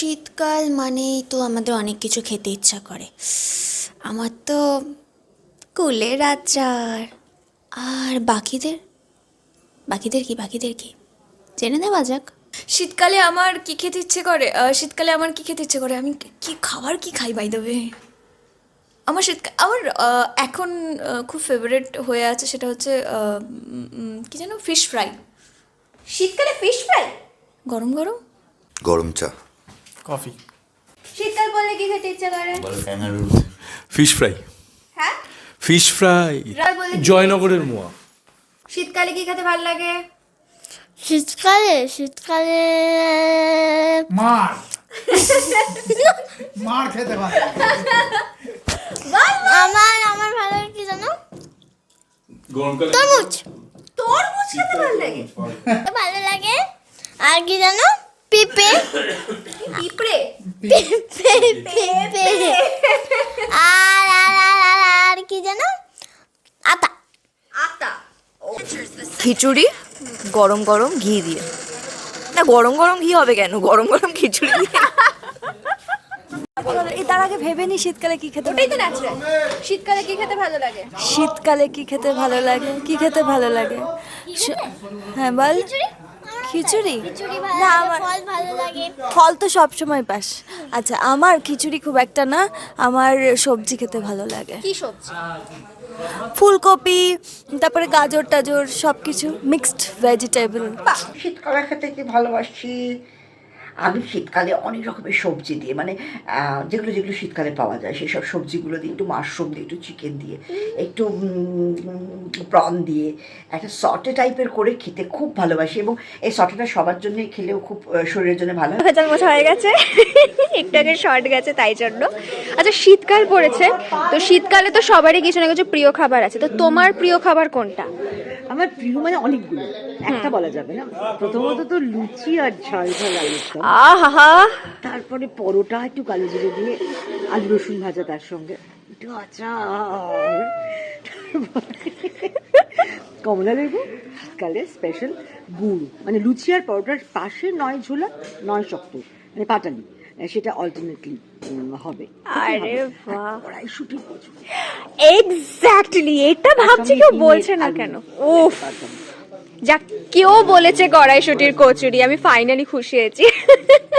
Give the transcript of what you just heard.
শীতকাল মানেই তো আমাদের অনেক কিছু খেতে ইচ্ছা করে। আমার তো কুলের আচার। আর বাকিদের? বাকিদের কি বাকিদের কি? জেনে নেওয়া যাক। শীতকালে আমার কি খেতে ইচ্ছে করে? শীতকালে আমার কি খেতে ইচ্ছে করে? আমি কি খাবার কি খাই বাই দেবে আমার শীতকাল আমার এখন খুব ফেভারিট হয়ে আছে সেটা হচ্ছে কি যেন? ফিশ ফ্রাই শীতকালে ফিশ ফ্রাই গরম গরম? গরম চা। কফি। শীতকাল বললে কি খেতে ইচ্ছে করে? Fish fry. হ্যাঁ? Fish fry. জয়নগরের মোয়া। শীতকালে কি খেতে ভালো লাগে? শীতকালে শীতকালে মার। মার খেতে পারে আমার আমার ভালো লাগে কি জানো? তরমুজ। তরমুজ খেতে ভালো লাগে? ভালো লাগে। আর কি জানো? পেঁপে পিঁপড়ে পেঁপে আর আর আর আর কি জানো আতা। আতা। খিচুড়ি গরম গরম ঘি দিয়ে। না গরম গরম ঘি হবে কেন? গরম গরম খিচুড়ি। দিয়ে তার আগে ভেবে নি শীতকালে কি খেতে ওটাই তো ন্যাচারাল শীতকালে কি খেতে ভালো লাগে? শীতকালে কি খেতে ভালো লাগে? কি খেতে ভালো লাগে? হ্যাঁ বল। খিচুড়ি? খিচুড়ি না, আমার- ফল ভালো লাগে। ফল তো সব সময় পাস। আচ্ছা আমার খিচুড়ি খুব একটা না আমার সবজি খেতে ভালো লাগে। কি সবজি? ফুলকপি তারপরে গাজর টাজর সব কিছু মিক্সড ভেজিটেবল শীতকালে খেতে কি ভালোবাসি? আমি শীতকালে অনেক রকমের সবজি দিয়ে মানে যেগুলো যেগুলো শীতকালে পাওয়া যায় সেই সব সবজিগুলো দিয়ে, একটু মাশরুম দিয়ে, একটু চিকেন দিয়ে, একটু প্রন দিয়ে, একটা সটে টাইপের করে খেতে খুব ভালোবাসি এবং এই সটেটা সবার জন্যই খেলেও খুব শরীরের জন্য ভালো। হয়। হয়ে গেছে। একটু আগে শর্ট গেছে, তাই জন্য। আচ্ছা শীতকাল পড়েছে, তো শীতকালে তো সবারই কিছু না কিছু প্রিয় খাবার আছে। তো তোমার প্রিয় খাবার কোনটা? আমার প্রিয় মানে অনেকগুলো। একটা বলা যাবে না। প্রথমত তো লুচি আর ঝাল ঝাল আলুর দম। আহা তারপরে পরোটা একটু কালো জিরে দিয়ে আলু রসুন ভাজা তার সঙ্গে। একটু আচার। কমলা লেবু শীতকালে স্পেশাল গুড়। মানে লুচি আর পরোটার পাশে নয় ঝোলা নয় শক্ত মানে পাটালি। সেটা অল্টারনেটলি হবে। আরে বাড়াই কড়াইশুটি প্রচুর। এক্স্যাক্টলি এটা ভাবছি কেউ বলছে না কেন? উফ। যাক কেউ বলেছে কড়াইশুটির কচুরি আমি ফাইনালি খুশি হয়েছি।